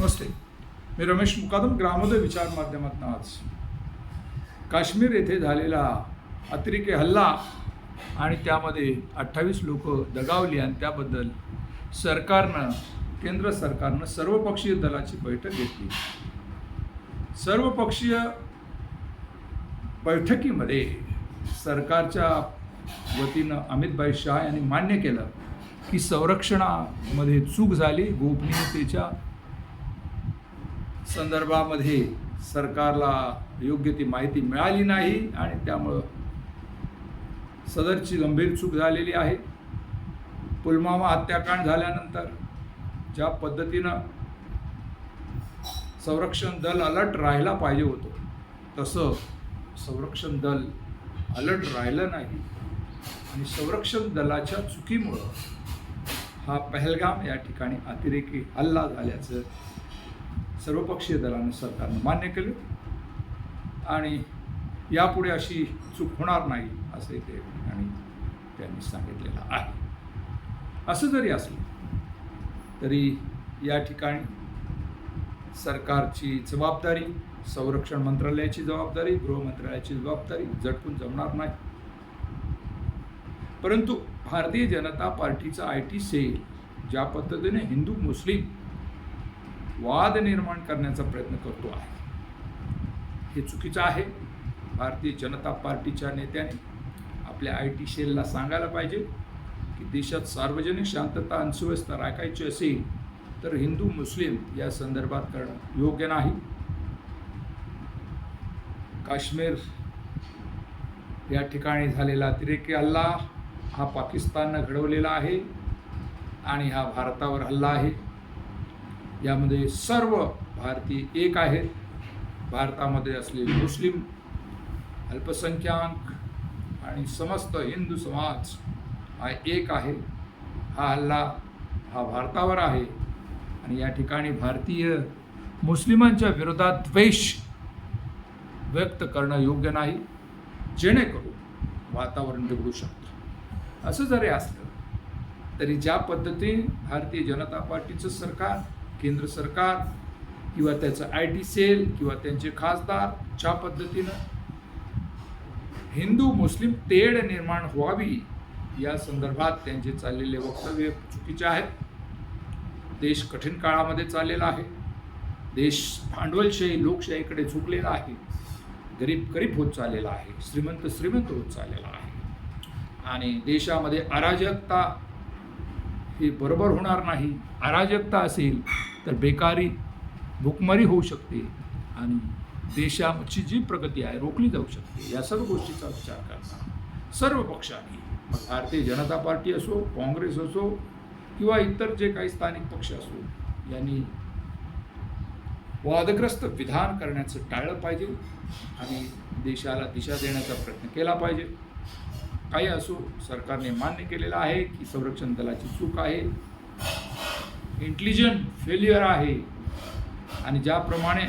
नमस्ते. मी रमेश मुकादम ग्रामोदय विचार माध्यमातून आज. काश्मीर येथे झालेला अतिरेकी हल्ला आणि त्यामध्ये अठ्ठावीस लोक दगावली आणि त्याबद्दल सरकारनं केंद्र सरकारनं सर्वपक्षीय दलाची बैठक घेतली. सर्वपक्षीय बैठकीमध्ये सरकारच्या वतीनं अमितभाई शाह यांनी मान्य केलं की संरक्षणामध्ये चूक झाली गोपनीयतेच्या संदर्भामध्ये सरकारला योग्य ती माहिती मिळाली नाही आणि त्यामुळं सदरची गंभीर चूक झालेली आहे. पुलवामा हत्याकांड झाल्यानंतर ज्या पद्धतीनं संरक्षण दल अलर्ट राहायला पाहिजे होतं तसं संरक्षण दल अलर्ट राहिलं नाही. आणि संरक्षण दलाच्या चुकीमुळं हा पहलगाम या ठिकाणी अतिरेकी हल्ला झाल्याचं सर्वपक्षीय दलानं सरकारनं मान्य केलं. आणि यापुढे अशी चूक होणार नाही असं ते ठिकाणी त्यांनी सांगितलेलं आहे. असं जरी असलं तरी या ठिकाणी सरकारची जबाबदारी संरक्षण मंत्रालयाची जबाबदारी गृह मंत्रालयाची जबाबदारी झटकून जमणार नाही. परंतु भारतीय जनता पार्टीचा आय टी सेल ज्या पद्धतीने हिंदू मुस्लिम वाद निर्माण करण्याचा प्रयत्न करतो आहे. हे चुकीचं आहे. भारतीय जनता पार्टीच्या नेत्याने आपल्या आय टी सेलला सांगायला पाहिजे की देशात सार्वजनिक शांतता आणि सुव्यवस्था राखायची असेल तर हिंदू मुस्लिम या संदर्भात करणं योग्य नाही. काश्मीर या ठिकाणी झालेला अतिरेकी हल्ला हा पाकिस्ताननं घडवलेला आहे आणि हा भारतावर हल्ला आहे. यामध्ये सर्व भारतीय एक आहेत. भारतामध्ये असलेले मुस्लिम अल्पसंख्याक आणि समस्त हिंदू समाज हा एक आहे. हा हल्ला हा भारतावर आहे आणि या ठिकाणी भारतीय मुस्लिमांच्या विरोधात द्वेष व्यक्त करणं योग्य नाही. जेणेकरून वातावरण बिघडू शकतं. असं जरी असलं तरी ज्या पद्धतीने भारतीय जनता पार्टीचं सरकार केंद्र सरकार किंवा त्याचं आय टी सेल किंवा त्यांचे खासदार ज्या पद्धतीनं हिंदू मुस्लिम तेढ निर्माण व्हावी या संदर्भात त्यांचे चाललेले वक्तव्य चुकीचे आहेत. देश कठीण काळामध्ये चाललेला आहे. देश भांडवलशाही लोकशाहीकडे झुकलेला आहे. गरीब गरीब होत चाललेला आहे. श्रीमंत श्रीमंत होत चाललेला आहे. आणि देशामध्ये अराजकता ही बरोबर होणार नाही. अराजकता असेल तर बेकारी भुकमारी होऊ शकते आणि देशाची जी प्रगती आहे रोखली जाऊ शकते. या सर्व गोष्टीचा विचार करताना सर्व पक्षांनी मग भारतीय जनता पार्टी असो काँग्रेस असो किंवा इतर जे काही स्थानिक पक्ष असो यांनी वादग्रस्त विधान करण्याचं टाळलं पाहिजे आणि देशाला दिशा देण्याचा प्रयत्न केला पाहिजे. काही असो सरकारने मान्य केलेलं आहे की संरक्षण दलाची चूक आहे. इंटेलिजंट फेल्युअर आहे. आणि ज्याप्रमाणे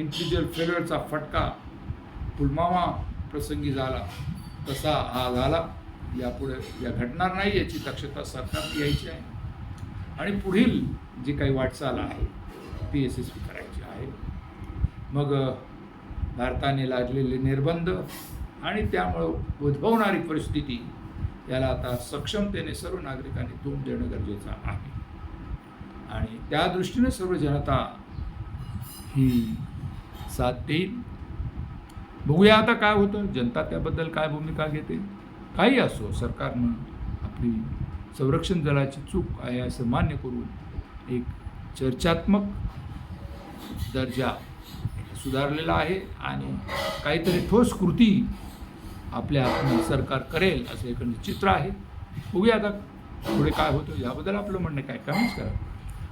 इंटेलिजंट फेल्युअरचा फटका पुलवामा प्रसंगी झाला तसा हा झाला. यापुढे या घडणार नाही याची दक्षता सरकार घ्यायची आहे. आणि पुढील जी काही वाटचाल आहे ती यशस्वी करायची आहे. मग भारताने लादलेले निर्बंध आणि त्यामुळं उद्भवणारी परिस्थिती याला आता सक्षमतेने सर्व नागरिकांनी तोंड देणं गरजेचं आहे. आणि त्या दृष्टीने सर्व जनता ही साथ देईल. बघूया आता काय होतं. जनता त्याबद्दल काय भूमिका घेते? काही असो. सरकारनं आपली संरक्षण दलाची चूक आहे असं मान्य करून एक चर्चात्मक दर्जा सुधारलेला आहे आणि काहीतरी ठोस कृती आपल्या सरकार करेल असं एक चित्र आहे. बघूया आता पुढे काय होतं. याबद्दल आपलं म्हणणं काय? कमेंट्स करा.